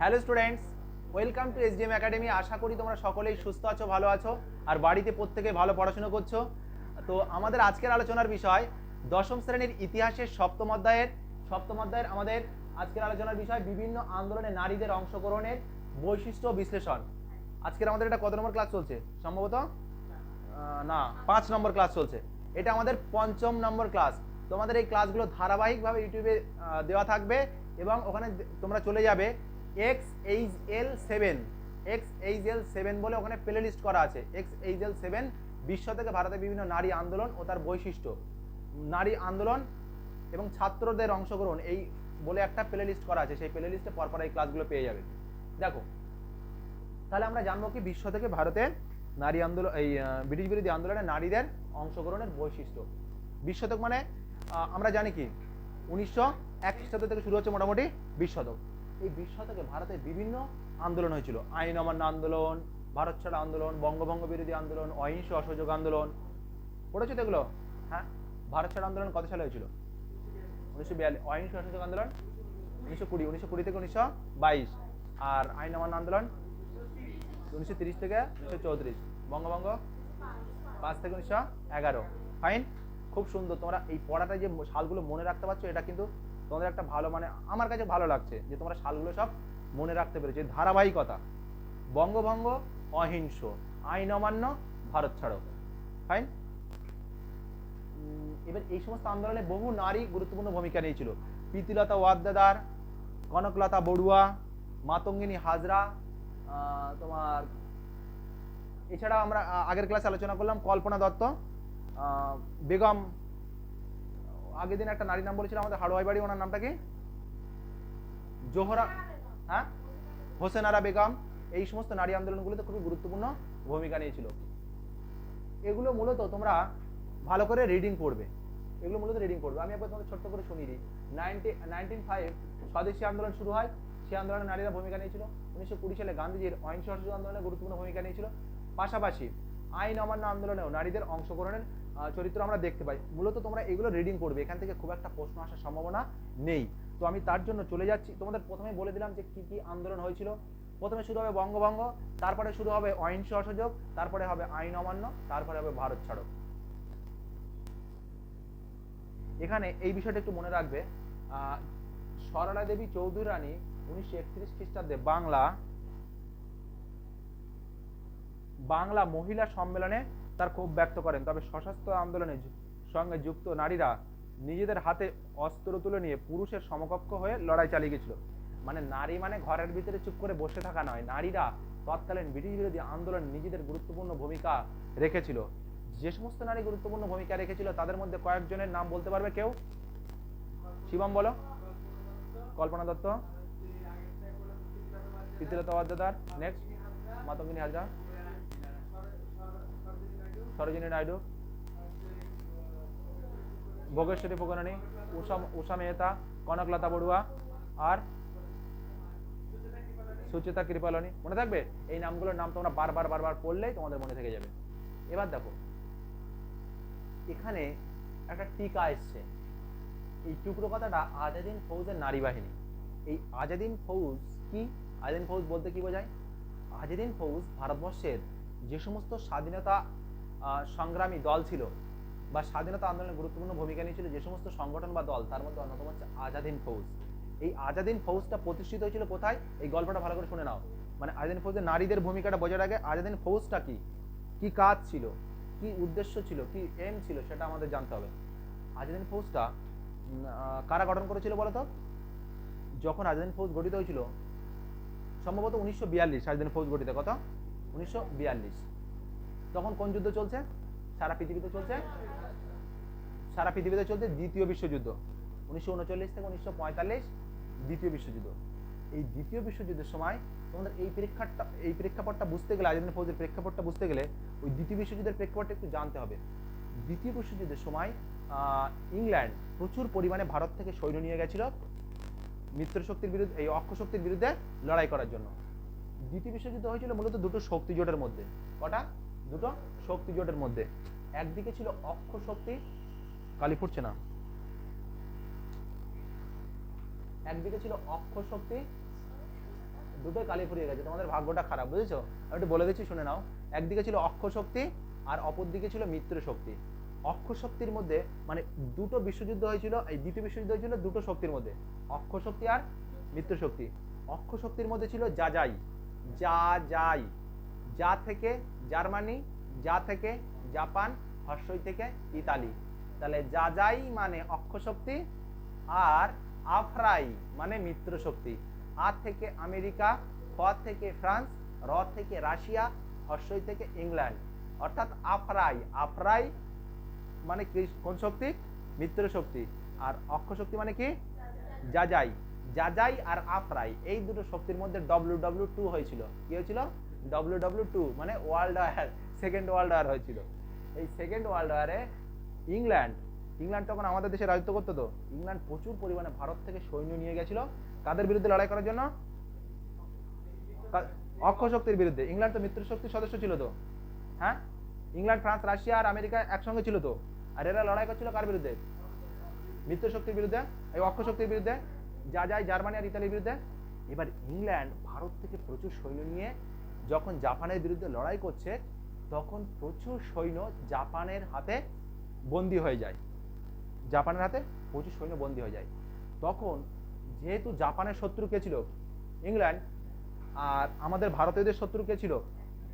Hello students welcome to SDM academy আশা করি তোমরা সকলেই সুস্থ আছো, ভালো আছো, আর বাড়িতে প্রত্যেকে ভালো পড়াশোনা করছ। তো আমাদের আজকের আলোচনার বিষয়, দশম শ্রেণির ইতিহাসের সপ্তম অধ্যায়ের। সপ্তম অধ্যায়ের আমাদের আজকের আলোচনার বিষয় বিভিন্ন আন্দোলনে নারীদের অংশগ্রহণের বৈশিষ্ট্য বিশ্লেষণ। আজকের আমাদের এটা কত নম্বর ক্লাস চলছে? সম্ভবত? না, পাঁচ নম্বর ক্লাস চলছে। এটা আমাদের পঞ্চম নম্বর ক্লাস তোমাদের এই ক্লাসগুলো ধারাবাহিকভাবে ইউটিউবে দেওয়া থাকবে এবং ওখানে তোমরা চলে যাবে। X H L seven X H L seven বলে ওখানে প্লে লিস্ট করা আছে। এক্স এইচ এল সেভেন বিশ্ব থেকে ভারতের বিভিন্ন নারী আন্দোলন ও তার বৈশিষ্ট্য। নারী আন্দোলন এবং ছাত্রদের অংশগ্রহণ, এই বলে একটা প্লে লিস্ট করা আছে। সেই প্লে লিস্টে পরপর এই ক্লাসগুলো পেয়ে যাবে দেখো, তাহলে আমরা জানব কি বিশ্ব থেকে ভারতের নারী আন্দোলন, এই ব্রিটিশ বিরোধী আন্দোলনে নারীদের অংশগ্রহণের বৈশিষ্ট্য। বিশ শতক মানে আমরা জানি কি? উনিশশো এক খ্রিস্টাব্দ থেকে শুরু হচ্ছে মোটামুটি বিশ শতক এই বিশ শতকে ভারতের বিভিন্ন আন্দোলন হয়েছিল। আইন অমান্য আন্দোলন, ভারত ছাড়া আন্দোলন, বঙ্গভঙ্গ বিরোধী আন্দোলন, অহিংস অসহযোগ আন্দোলন। পড়েছো এগুলো? হ্যাঁ? ভারত ছাড়া আন্দোলন কত সালে হয়েছিল? উনিশশো বিয়াল্লিশ। অহিংস অসহযোগ আন্দোলন উনিশশো কুড়ি। উনিশশো কুড়ি থেকে উনিশশো বাইশ। আর আইন অমান্য আন্দোলন উনিশশো তিরিশ থেকে উনিশশো চৌত্রিশ। বঙ্গভঙ্গ পাঁচ থেকে উনিশশো এগারো। ফাইন? খুব সুন্দর। তোমরা এই পড়াটা যে সালগুলো মনে রাখতে পারছ, এটা কিন্তু তোমাদের একটা ভালো মানে আমার কাছে ভালো লাগছে যে তোমরা সালগুলো সব মনে রাখতে পেরেছ। ধারাবাহিকতা, বঙ্গভঙ্গ অহিংস আইন অমান্য, ভারত ছাড়ো। ফাইন এবার এই সমস্ত আন্দোলনে বহু নারী গুরুত্বপূর্ণ ভূমিকা নিয়েছিল। প্রীতিলতা ওয়াদ্দাদার, কনকলতা বড়ুয়া, মাতঙ্গিনী হাজরা তোমার এছাড়া আমরা আগের ক্লাসে আলোচনা করলাম, কল্পনা দত্ত বেগম আগের দিন একটা নারীর নাম বলেছিল আমাদের হাড়োয়াই বাড়ি, ওনার নামটা কি? জোহরা হ্যাঁ? হোসেনারা বেগম, এই সমস্ত নারী আন্দোলনগুলোতে খুবই গুরুত্বপূর্ণ ভূমিকা নিয়েছিল। এগুলো মূলত তোমরা ভালো করে রিডিং পড়বে। এগুলো মূলত রিডিং পড়বে। আমি একবার তোমাদের ছোট্ট করে শুনিয়ে দিই। নাইনটি, নাইনটিন ফাইভ স্বদেশী আন্দোলন শুরু হয়। সেই আন্দোলনে নারীরা ভূমিকা নিয়েছিল। উনিশশো কুড়ি সালে গান্ধীজির অহিংস আন্দোলনে গুরুত্বপূর্ণ ভূমিকা নিয়েছিল। পাশাপাশি আইন অমান্য আন্দোলনেও নারীদের অংশগ্রহণের চরিত্র আমরা দেখতে পাই। মূলত তোমরা এগুলো রিডিং করবে। এখান থেকে খুব একটা প্রশ্ন আসার সম্ভাবনা নেই। তো আমি তার জন্য চলে যাচ্ছি। তোমাদের প্রথমে বলে দিলাম যে কি কি আন্দোলন হয়েছিল। প্রথমে শুরু হবে বঙ্গভঙ্গ, তারপরে শুরু হবে অহিংস অসহযোগ, তারপরে হবে আইন অমান্য, তারপরে হবে ভারত ছাড়ো। এখানে এই বিষয়টা একটু মনে রাখবে। সরলা দেবী চৌধুরী রানী উনিশশো একত্রিশ খ্রিস্টাব্দে বাংলা বাংলা মহিলা সম্মেলনে তার ক্ষোভ ব্যক্ত করেন। তবে সশস্ত্র আন্দোলনের সঙ্গে যুক্ত নারীরা নিজেদের হাতে অস্ত্র তুলে নিয়ে পুরুষের সমকক্ষ হয়ে লড়াই চালিয়ে গেছিল। মানে নারী মানে ঘরের ভিতরে চুপ করে বসে থাকা নয়, নারীরা তৎকালীন ব্রিটিশ বিরোধী আন্দোলন নিজেদের গুরুত্বপূর্ণ ভূমিকা রেখেছিল। যে সমস্ত নারী গুরুত্বপূর্ণ ভূমিকা রেখেছিল, তাদের মধ্যে কয়েকজনের নাম বলতে পারবে কেউ? শিবম বলো। কল্পনা দত্ত। ওয়াদ্দেদার নেক্সট মাতঙ্গিনী হাজরা। সরোজিনী নাইডু। ভোগেশ্বরী ফুকনানি উষা উষা মেহতা, কনকলতা বড়ুয়া, আর সুচিতা কৃপালনী। মনে থাকবে? এই নামগুলোর নাম তোমরা বারবার বারবার পড়লেই তোমাদের মনে থেকে যাবে। এবার দেখো, এখানে একটা টিকা এসছে। এই টুকরো কথাটা আজাদিন ফৌজের নারী বাহিনী এই আজাদিন ফৌজ কি? আজাদিন ফৌজ বলতে কি বোঝায়? আজাদিন ফৌজ ভারতবর্ষের যে সমস্ত স্বাধীনতা সংগ্রামী দল ছিল বা স্বাধীনতা আন্দোলনে গুরুত্বপূর্ণ ভূমিকা নিয়েছিল, যে সমস্ত সংগঠন বা দল, তার মধ্যে অন্যতম হচ্ছে আজাদিন ফৌজ। এই আজাদিন ফৌজটা প্রতিষ্ঠিত হয়েছিল কোথায়? এই গল্পটা ভালো করে শুনে নাও। মানে আজাদিন ফৌজের নারীদের ভূমিকাটা বোঝার আগে আজাদিন ফৌজটা কি? কি কাজ ছিল? কি উদ্দেশ্য ছিল? কি এম ছিল? সেটা আমাদের জানতে হবে। আজাদিন ফৌজটা কারা গঠন করেছিল বলতো? যখন আজাদিন ফৌজ গঠিত হয়েছিল, সম্ভবত উনিশশো বিয়াল্লিশ, আজাদিন ফৌজ গঠিত কত? উনিশশো বিয়াল্লিশ। তখন কোন যুদ্ধ চলছে? সারা পৃথিবীতে চলছে? সারা পৃথিবীতে চলছে দ্বিতীয় বিশ্বযুদ্ধ। উনিশশো উনচল্লিশ থেকে উনিশশো পঁয়তাল্লিশ দ্বিতীয় বিশ্বযুদ্ধ। এই দ্বিতীয় বিশ্বযুদ্ধের সময় তোমাদের এই প্রেক্ষাপটটা এই প্রেক্ষাপটটা বুঝতে গেলে আজাদিন ফৌজের প্রেক্ষাপটটা বুঝতে গেলে ওই দ্বিতীয় বিশ্বযুদ্ধের প্রেক্ষাপটটা একটু জানতে হবে। দ্বিতীয় বিশ্বযুদ্ধের সময় ইংল্যান্ড প্রচুর পরিমাণে ভারত থেকে সৈন্য নিয়ে গেছিল মিত্র শক্তির বিরুদ্ধে, এই অক্ষ শক্তির বিরুদ্ধে লড়াই করার জন্য। দ্বিতীয় বিশ্বযুদ্ধ হয়েছিল মূলত দুটো শক্তি জোটের মধ্যে। কটা? দুটো শক্তি জোটের মধ্যে। একদিকে ছিল অক্ষ শক্তি, কালি ফুটছে না। একদিকে ছিল অক্ষ শক্তি, দুটোই কালি ফুরিয়ে গেছে। তোমাদের ভাগ্যটা খারাপ, বুঝেছ? আমি একটু বলে দিচ্ছি, শুনে নাও। একদিকে ছিল অক্ষ শক্তি, আর অপর দিকে ছিল মিত্র শক্তি। অক্ষ শক্তির মধ্যে মানে দুটো বিশ্বযুদ্ধ হয়েছিল, এই দ্বিতীয় বিশ্বযুদ্ধ হয়েছিল দুটো শক্তির মধ্যে। অক্ষ শক্তি আর মিত্র শক্তি। অক্ষ শক্তির মধ্যে ছিল যা যাই যা যাই যা থেকে জার্মানি, যা থেকে জাপান, হর্ষই থেকে ইতালি। তাহলে যাজাই মানে অক্ষ শক্তি আর আফরাই মানে মিত্র শক্তি আ থেকে আমেরিকা ফ থেকে ফ্রান্স, র থেকে রাশিয়া, হর্ষই থেকে ইংল্যান্ড। অর্থাৎ আফরাই আফরাই মানে কোন শক্তি? মিত্র শক্তি আর অক্ষ শক্তি মানে কি? যাজাই যাজাই আর আফরাই, এই দুটো শক্তির মধ্যে ডব্লিউ ডব্লিউ টু হয়েছিল। কি হয়েছিল? ডব্লিউ ডব্লিউ টু মানে world war second world war হয়েছিল। এই সেকেন্ড ওয়ার্ল্ড ওয়ারে ইংল্যান্ড ইংল্যান্ড তখন আমাদের দেশে রাজত্ব করতো তো। ইংল্যান্ড প্রচুর পরিমাণে ভারত থেকে সৈন্য নিয়ে গেছিল। কাদের বিরুদ্ধে লড়াই করার জন্য? অক্ষ শক্তির বিরুদ্ধে। ইংল্যান্ড তো মিত্র শক্তির সদস্য ছিল তো। হ্যাঁ? ইংল্যান্ড ফ্রান্স রাশিয়া আর আমেরিকা একসঙ্গে ছিল তো। আর এরা লড়াই করছিল কার বিরুদ্ধে? মিত্র শক্তির বিরুদ্ধে, এই অক্ষ শক্তির বিরুদ্ধে, যা যায় জার্মানি আর ইতালির বিরুদ্ধে। এবার ইংল্যান্ড ভারত থেকে প্রচুর সৈন্য নিয়ে যখন জাপানের বিরুদ্ধে লড়াই করছে, তখন প্রচুর সৈন্য জাপানের হাতে বন্দী হয়ে যায়। জাপানের হাতে প্রচুর সৈন্য বন্দী হয়ে যায়। তখন যেহেতু জাপানের শত্রু কে ছিল? ইংল্যান্ড। আর আমাদের ভারতীয়দের শত্রু কে ছিল?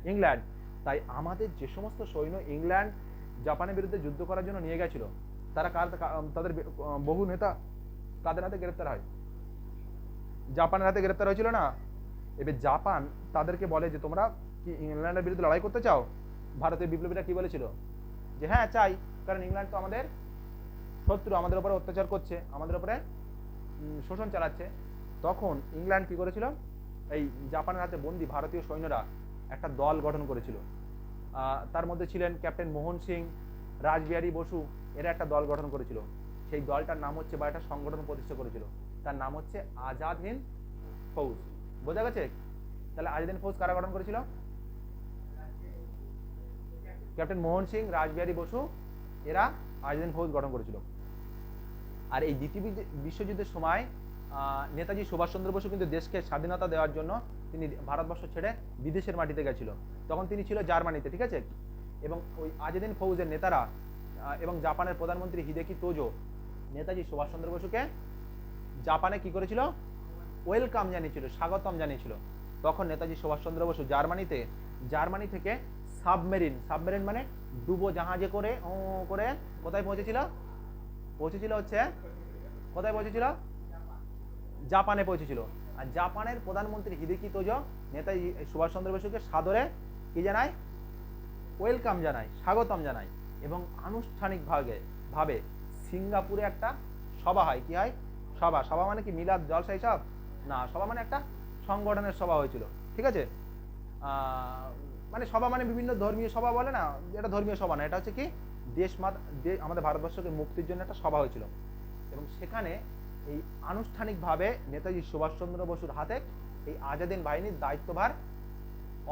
ইংল্যান্ড। তাই আমাদের যে সমস্ত সৈন্য ইংল্যান্ড জাপানের বিরুদ্ধে যুদ্ধ করার জন্য নিয়ে গেছিল, তারা কার তাদের বহু নেতা কাদের হাতে গ্রেপ্তার হয়। জাপানের হাতে গ্রেপ্তার হয়েছিল না? এবার জাপান তাদেরকে বলে যে, তোমরা কি ইংল্যান্ডের বিরুদ্ধে লড়াই করতে চাও? ভারতের বিপ্লবীরা কি বলেছিল? যে হ্যাঁ চাই, কারণ ইংল্যান্ড তো আমাদের শত্রু, আমাদের উপরে অত্যাচার করছে, আমাদের উপরে শোষণ চালাচ্ছে। তখন ইংল্যান্ড কি করেছিল? এই জাপানের হাতে বন্দি ভারতীয় সৈন্যরা একটা দল গঠন করেছিল। তার মধ্যে ছিলেন ক্যাপ্টেন মোহন সিং, রাজবিহারী বসু, এরা একটা দল গঠন করেছিল। সেই দলটার নাম হচ্ছে বা একটা সংগঠন প্রতিষ্ঠা করেছিল। তার নাম হচ্ছে আজাদ হিন্দ ফৌজ। বোঝা গেছে? তাহলে আজাদ হিন্দ ফৌজ কারা গঠন করেছিল? ক্যাপ্টেন মোহন সিং রাসবিহারী বসু, এরা আজাদ হিন্দ ফৌজ গঠন করেছিল। আর এই দ্বিতীয় বিশ্বযুদ্ধের সময় নেতাজি সুভাষচন্দ্র বসু কিন্তু দেশকে স্বাধীনতা দেওয়ার জন্য তিনি ভারতবর্ষ ছেড়ে বিদেশের মাটিতে গেছিল। তখন তিনি ছিল জার্মানিতে, ঠিক আছে? এবং ওই আজাদিন ফৌজের নেতারা এবং জাপানের প্রধানমন্ত্রী হিদেকি তোজো, নেতাজি সুভাষচন্দ্র বসুকে জাপানে কি করেছিল? ওয়েলকাম জানিয়েছিল, স্বাগতম জানিয়েছিল। তখন নেতাজি সুভাষচন্দ্র বসু জার্মানিতে, জার্মানি থেকে সাবমেরিন সাবমেরিন মানে ডুবো জাহাজে করে, ও, করে কোথায় পৌঁছেছিল? পৌঁছেছিল হচ্ছে, কোথায় পৌঁছেছিল? জাপানে পৌঁছেছিল। আর জাপানের প্রধানমন্ত্রী হিদেকি তোজো, নেতাজি সুভাষচন্দ্র বসুকে সাদরে কি জানায়? ওয়েলকাম জানায়, স্বাগতম জানায়। এবং আনুষ্ঠানিকভাবে, ভাবে সিঙ্গাপুরে একটা সভা হয়। কি হয়? সভা। সভা মানে কি? মিলাদ জলসা সব? না, সভা মানে একটা সংগঠনের সভা হয়েছিল, ঠিক আছে? মানে সভা মানে বিভিন্ন ধর্মীয় সভা বলে না, এটা ধর্মীয় সভা না, এটা হচ্ছে কি দেশ আমাদের ভারতবর্ষকে মুক্তির জন্য একটা সভা হয়েছিল। এবং সেখানে এই আনুষ্ঠানিকভাবে নেতাজি সুভাষচন্দ্র বসুর হাতে এই আজাদিন বাহিনীর দায়িত্বভার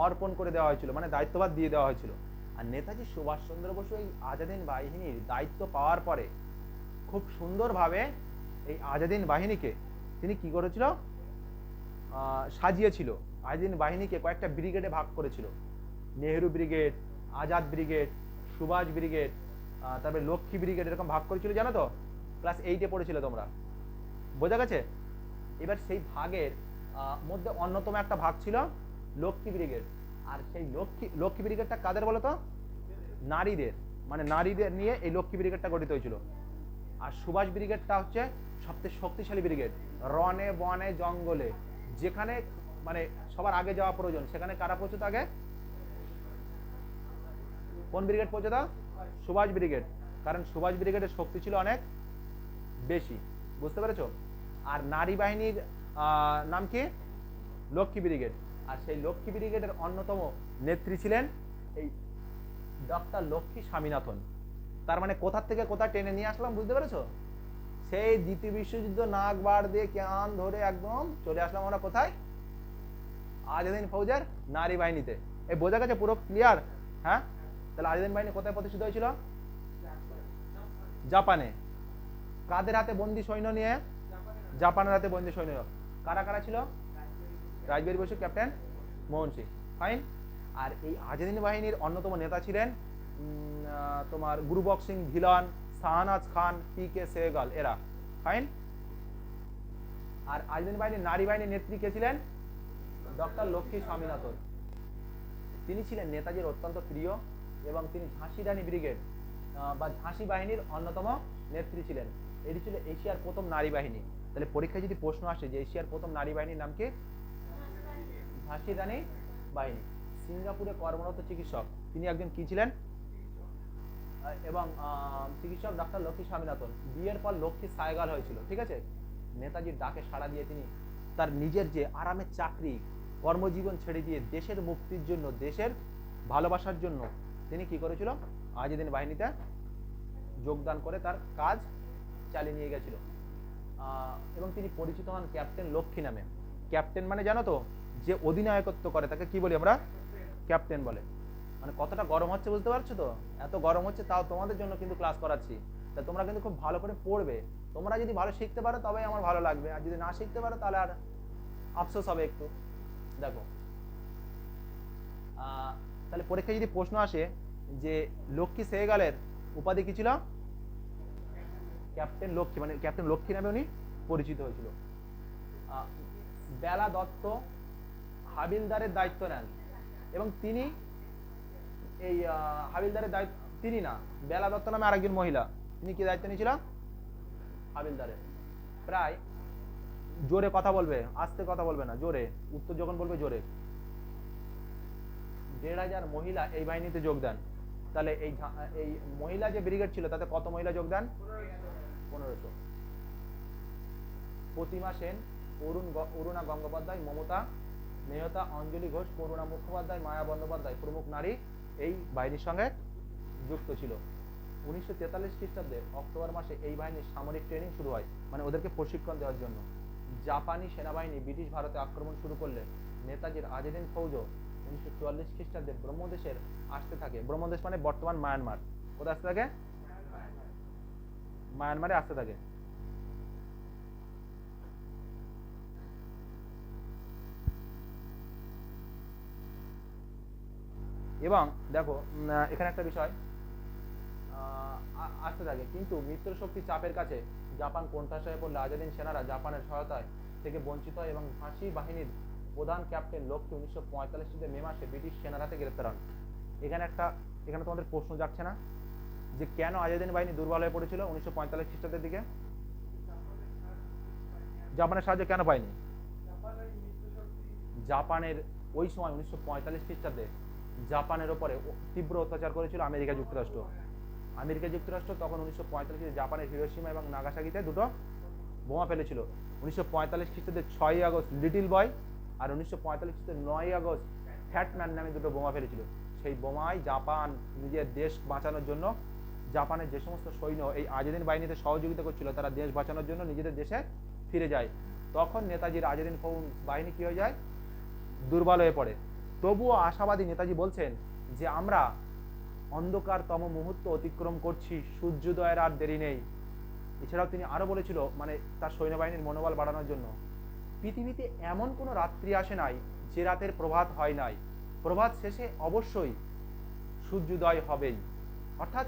অর্পণ করে দেওয়া হয়েছিল মানে দায়িত্বভার দিয়ে দেওয়া হয়েছিল। আর নেতাজি সুভাষচন্দ্র বসু এই আজাদিন বাহিনীর দায়িত্ব পাওয়ার পরে খুব সুন্দরভাবে এই আজাদিন বাহিনীকে তিনি কি করেছিল? সাজিয়েছিল। আজাদিন বাহিনীকে কয়েকটা ব্রিগেডে ভাগ করেছিল। Nehru brigade Azad brigade Subhas brigade তারপরে লক্ষ্মী ব্রিগেড এরকম ভাগ করেছিল, জানো তো? ক্লাস এইটে পড়েছিল তোমরা। বোঝা গেছে? এবার সেই ভাগের মধ্যে অন্যতম একটা ভাগ ছিল লক্ষ্মী ব্রিগেড আর সেই লক্ষ্মী লক্ষ্মী ব্রিগেডটা কাদের বলো তো? নারীদের। মানে নারীদের নিয়ে এই লক্ষ্মী ব্রিগেডটা গঠিত হয়েছিল। আর সুভাষ ব্রিগেডটা হচ্ছে সবচেয়ে শক্তিশালী ব্রিগেড রনে বনে জঙ্গলে। যেখানে মানে সবার আগে যাওয়া প্রয়োজন, সেখানে কারা পৌঁছতো আগে? কোন ব্রিগেড পৌঁছতো? সুভাষ ব্রিগেড কারণ সুভাষ ব্রিগেডের শক্তি ছিল অনেক বেশি। বুঝতে পেরেছ? আর নারী বাহিনীর নাম কি? লক্ষ্মী ব্রিগেড আর সেই লক্ষ্মী ব্রিগেডের অন্যতম নেত্রী ছিলেন এই ডক্টর লক্ষ্মী স্বামীনাথন। তার মানে কোথার থেকে কোথায় টেনে নিয়ে আসলাম, বুঝতে পেরেছ? সেই দ্বিতীয় বিশ্বযুদ্ধ নাক বার দিয়ে কান ধরে একদম চলে আসলাম আমরা কোথায়? আজাদিন ফৌজের নারী বাহিনীতে। এই বোঝা গেছে পুরো ক্লিয়ার হ্যাঁ? তাহলে আজাদিন বাহিনী কোথায় প্রতিষ্ঠিত হয়েছিল? জাপানে। কাদের হাতে বন্দি সৈন্য নিয়ে? জাপানের হাতে বন্দি সৈন্য। কারা কারা ছিল? রাজবিহারী বসু, ক্যাপ্টেন মোহন সিং ফাইন আর এই আজাদিন বাহিনীর অন্যতম নেতা ছিলেন তোমার গুরুবক সিং ভিলন শাহনাজ খান পি কে সেহগাল এরা। ফাইন আর আজাদিন বাহিনীর নারী বাহিনীর নেত্রী কে ছিলেন? ডক্টর লক্ষ্মী স্বামীনাথন। তিনি ছিলেন নেতাজির অত্যন্ত প্রিয় এবং তিনি ঝাঁসি রানী ব্রিগেড বা ঝাঁসি বাহিনীর অন্যতম নেত্রী ছিলেন। এটি ছিল এশিয়ার প্রথম নারী বাহিনী। তাহলে পরীক্ষায় যদি প্রশ্ন আসে যে এশিয়ার প্রথম নারী বাহিনীর নাম কি? ঝাঁসি রানী বাহিনী। সিঙ্গাপুরে কর্মরত চিকিৎসক। তিনি একজন কি ছিলেন? এবং চিকিৎসক ডাক্তার লক্ষ্মী স্বামীনাথন। বিয়ের পর লক্ষ্মী সায়গাল হয়েছিল, ঠিক আছে? নেতাজির ডাকে সাড়া দিয়ে তিনি তার নিজের যে আরামের চাকরি, কর্মজীবন ছেড়ে দিয়ে দেশের মুক্তির জন্য, দেশের ভালোবাসার জন্য তিনি কি করেছিল? আজাদিন বাহিনীতে যোগদান করে তার কাজ চালিয়ে নিয়ে গেছিল। এবং তিনি পরিচিত হন ক্যাপ্টেন লক্ষ্মী নামে। ক্যাপ্টেন মানে জানো তো, যে অধিনায়কত্ব করে, তাকে কি বলি আমরা? ক্যাপ্টেন বলে। মানে কতটা গরম হচ্ছে বুঝতে পারছ তো? এত গরম হচ্ছে, তাও তোমাদের জন্য কিন্তু ক্লাস করাচ্ছি। তা তোমরা কিন্তু খুব ভালো করে পড়বে। তোমরা যদি ভালো শিখতে পারো, তবেই আমার ভালো লাগবে। আর যদি না শিখতে পারো, তাহলে আর আফসোস হবে একটু। দেখো। তাহলে পরীক্ষায় যদি প্রশ্ন আসে যে, লক্ষ্মী সেগালের উপাধি কি ছিল? ক্যাপ্টেন লক্ষ্মী মানে ক্যাপ্টেন লক্ষ্মী নামে উনি পরিচিত হয়েছিল। বেলা দত্ত হাবিলদারের দায়িত্ব নেন। এবং তিনি এই হাবিলদারের দায়িত্ব, তিনি না, বেলা দত্ত নামে আরেকজন মহিলা, তিনি কি দায়িত্ব নিয়েছিল হাবিলদারের। প্রায় জোরে কথা বলবে, আস্তে কথা বলবে না, জোরে, উত্তর যখন বলবে জোরে। দেড় হাজার মহিলা এই বাহিনীতে যোগ দেন। তাহলে এই এই মহিলা যে ব্রিগেড ছিল, তাতে কত মহিলা যোগ দেন? পনেরোশো। প্রতিমা সেন অরুণ অরুণা গঙ্গোপাধ্যায়, মমতা, মেহতা, অঞ্জলি ঘোষ, করুণা মুখোপাধ্যায়, মায়া বন্দ্যোপাধ্যায় প্রমুখ নারী এই বাহিনীর সঙ্গে যুক্ত ছিল। উনিশশো তেতাল্লিশ খ্রিস্টাব্দে অক্টোবর মাসে এই বাহিনীর সামরিক ট্রেনিং শুরু হয় মানে ওদেরকে প্রশিক্ষণ দেওয়ার জন্য। জাপানি সেনাবাহিনী ব্রিটিশ ভারতে আক্রমণ শুরু করলে নেতাজির আজেদিন ফৌজও উনিশশো চুয়াল্লিশ খ্রিস্টাব্দে ব্রহ্মদেশের আসতে থাকে। ব্রহ্মদেশ মানে বর্তমান মায়ানমার। কোথায় আসতে থাকে? মায়ানমারে আসতে থাকে। এবং দেখো এখানে একটা বিষয় আসতে থাকে কিন্তু মিত্র শক্তি চাপের কাছে জাপান কোণঠাসা হয়ে পড়লে আজাদিন সেনারা জাপানের সহায়তায় থেকে বঞ্চিত হয় এবং ফাঁসি বাহিনীর প্রধান ক্যাপ্টেন লক্ষ্মী উনিশশো পঁয়তাল্লিশ সালে মে মাসে ব্রিটিশ সেনার হাতে গ্রেপ্তার হন। এখানে একটা এখানে তোমাদের প্রশ্ন যাচ্ছে না? যে কেন আজাদিন বাহিনী দুর্বল হয়ে পড়েছিল উনিশশো পঁয়তাল্লিশ খ্রিস্টাব্দের দিকে? জাপানের সাহায্য কেন পায়নি? জাপানের ওই সময় উনিশশো পঁয়তাল্লিশ খ্রিস্টাব্দে জাপানের ওপরে তীব্র অত্যাচার করেছিল আমেরিকা যুক্তরাষ্ট্র। আমেরিকা যুক্তরাষ্ট্র তখন উনিশশো পঁয়তাল্লিশে জাপানের হিরোসীমা এবং নাগাসাকিতে দুটো বোমা ফেলেছিল। উনিশশো পঁয়তাল্লিশ খ্রিস্টাব্দে ছয়ই আগস্ট লিটিল বয় আর উনিশশো পঁয়তাল্লিশ খ্রিস্টাব্দে নয়ই আগস্ট ফ্যাটম্যান নামে দুটো বোমা ফেলেছিল। সেই বোমায় জাপান নিজের দেশ বাঁচানোর জন্য, জাপানের যে সমস্ত সৈন্য এই আজাদিন বাহিনীতে সহযোগিতা করছিল, তারা দেশ বাঁচানোর জন্য নিজেদের দেশে ফিরে যায়। তখন নেতাজির আজাদিন বাহিনী কি হয়ে যায়? দুর্বল হয়ে পড়ে। তবুও আশাবাদী নেতাজি বলছেন যে আমরা অন্ধকারতম মুহূর্ত অতিক্রম করছি, সূর্যোদয়ের আর দেরি নেই। এছাড়াও তিনি আরও বলেছিল মানে তার সৈন্যবাহিনীর মনোবল বাড়ানোর জন্য, পৃথিবীতে এমন কোনো রাত্রি আসে নাই যে রাতের প্রভাত হয় নাই। প্রভাত শেষে অবশ্যই সূর্যোদয় হবেই। অর্থাৎ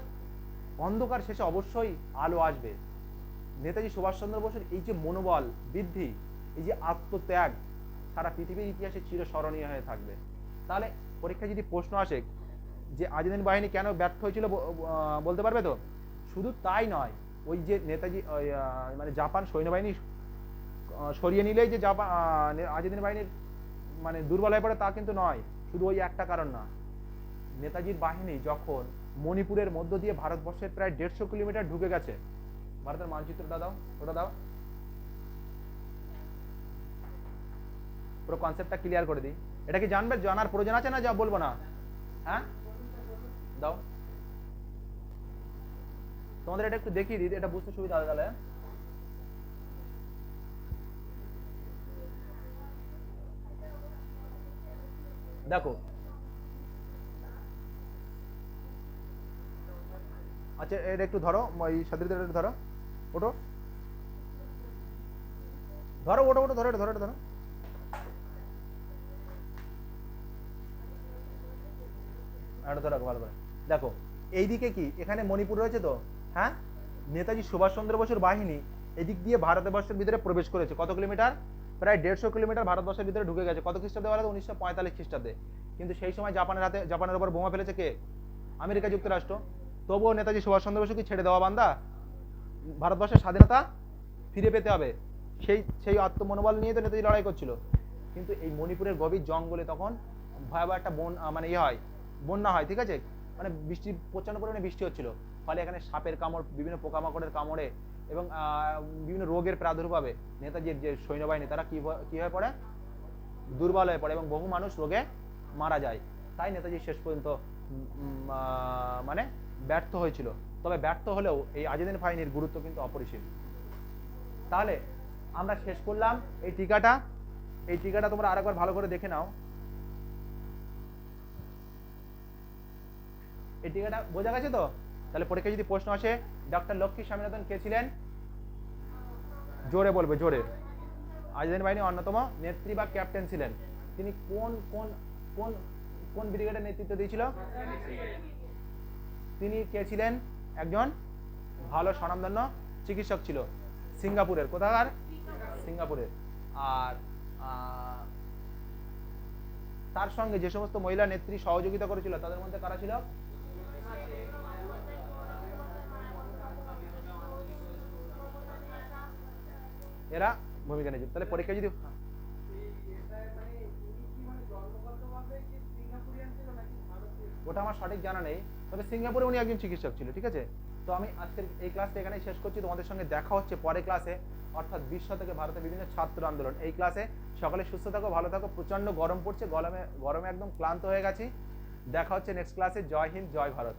অন্ধকার শেষে অবশ্যই আলো আসবে। নেতাজি সুভাষচন্দ্র বসুর এই যে মনোবল বৃদ্ধি, এই যে আত্মত্যাগ, সারা পৃথিবীর ইতিহাসে চিরস্মরণীয় হয়ে থাকবে। তাহলে পরীক্ষায় যদি প্রশ্ন আসে যে আজাদিন বাহিনী কেন ব্যর্থ হয়েছিল বলতে পারবে তো? শুধু তাই নয়, ওই যে নেতাজি মানে জাপান সৈন্যবাহিনী সরিয়ে নিলেই যে জাপান আজাদিন বাহিনীর মানে দুর্বল হয়ে পড়ে তা কিন্তু নয়, শুধু ওই একটা কারণ না। নেতাজির বাহিনী যখন মণিপুরের মধ্য দিয়ে ভারতবর্ষের প্রায় দেড়শো কিলোমিটার ঢুকে গেছে, ভারতের মানচিত্রটা দাও, ওটা দাও। পুরো কনসেপ্টটা ক্লিয়ার করে দিই। এটা কি জানবে? জানার প্রয়োজন আছে না যা বলব না? হ্যাঁ? দাও। তোমাদের এটা একটু দেখিয়ে দিই, এটা বুঝতে সুবিধা হবে তাহলে। দেখো। আচ্ছা এটা একটু ধরো ওই একটু ধরো। ওটো ধরো ওটো ওটো ধরো, এটা ধরো এটা ধরো। এটা ধরো ভালো করে। দেখো, এইদিকে কি? এখানে মণিপুর রয়েছে তো? হ্যাঁ? নেতাজি সুভাষচন্দ্র বসুর বাহিনী এদিক দিয়ে ভারতবর্ষের ভিতরে প্রবেশ করেছে। কত কিলোমিটার? প্রায় দেড়শো কিলোমিটার ভারতবর্ষের ভিতরে ঢুকে গেছে। কত খ্রিস্টাব্দে বলা উনিশশো পঁয়তাল্লিশ খ্রিস্টাব্দে। কিন্তু সেই সময় জাপানের হাতে জাপানের উপর বোমা ফেলেছে কে? আমেরিকা যুক্তরাষ্ট্র। তবুও নেতাজি সুভাষচন্দ্র বসু কি ছেড়ে দেওয়া বান্দা? ভারতবর্ষের স্বাধীনতা ফিরে পেতে হবে। সেই সেই আত্মমনোবল নিয়ে তো নেতাজি লড়াই করছিল। কিন্তু এই মণিপুরের গভীর জঙ্গলে তখন ভয়াবহ একটা বন মানে ইয়ে হয়। বন্যা হয়, ঠিক আছে? মানে বৃষ্টি, প্রচণ্ড পরিমাণে বৃষ্টি হচ্ছিল। ফলে এখানে সাপের কামড়, বিভিন্ন পোকামাকড়ের কামড়ে এবং বিভিন্ন রোগের প্রাদুর্ভাবে নেতাজির যে সৈন্যবাহিনী, তারা কি কি হয়ে পড়ে? দুর্বল হয়ে পড়ে এবং বহু মানুষ রোগে মারা যায়। তাই নেতাজি শেষ পর্যন্ত মানে ব্যর্থ হয়েছিল। তবে ব্যর্থ হলেও এই আজাদিন বাহিনীর গুরুত্ব কিন্তু অপরিসীম। তাহলে আমরা শেষ করলাম এই টিকাটা। এই টিকাটা তোমরা আরেকবার ভালো করে দেখে নাও। এই টিকাটা বোঝা গেছে তো? তাহলে পরীক্ষায় যদি প্রশ্ন আসে ডক্টর লক্ষ্মী স্বামীনাথন কে ছিলেন? জোরে বলবে, জোরে। আজাদিন বাহিনীর অন্যতম নেত্রী বা ক্যাপ্টেন ছিলেন। তিনি কোন কোন কোন কোন ব্রিগেডের নেতৃত্ব দিয়েছিল? তিনি কে ছিলেন? একজন ভালো স্বনামধন্য চিকিৎসক ছিল। সিঙ্গাপুরের। কোথাকার? সিঙ্গাপুরের। আর তার সঙ্গে যে সমস্ত মহিলা নেত্রী সহযোগিতা করেছিল, তাদের মধ্যে কারা ছিল? এরা ভূমিকা নিয়েছে। তাহলে পরীক্ষা যদি ওটা আমার সঠিক জানা নেই। তবে সিঙ্গাপুরে উনি একজন চিকিৎসক ছিল, ঠিক আছে? তো আমি আজকের এই ক্লাসটা এখানেই শেষ করছি। তোমাদের সঙ্গে দেখা হচ্ছে পরে ক্লাসে। অর্থাৎ বিশ্ব থেকে ভারতের বিভিন্ন ছাত্র আন্দোলন। এই ক্লাসে সকালে সুস্থ থাকো, ভালো থাকো। প্রচণ্ড গরম পড়ছে। গরমে গরমে একদম ক্লান্ত হয়ে গেছি। দেখা হচ্ছে নেক্সট ক্লাসে জয় হিন্দ জয় ভারত।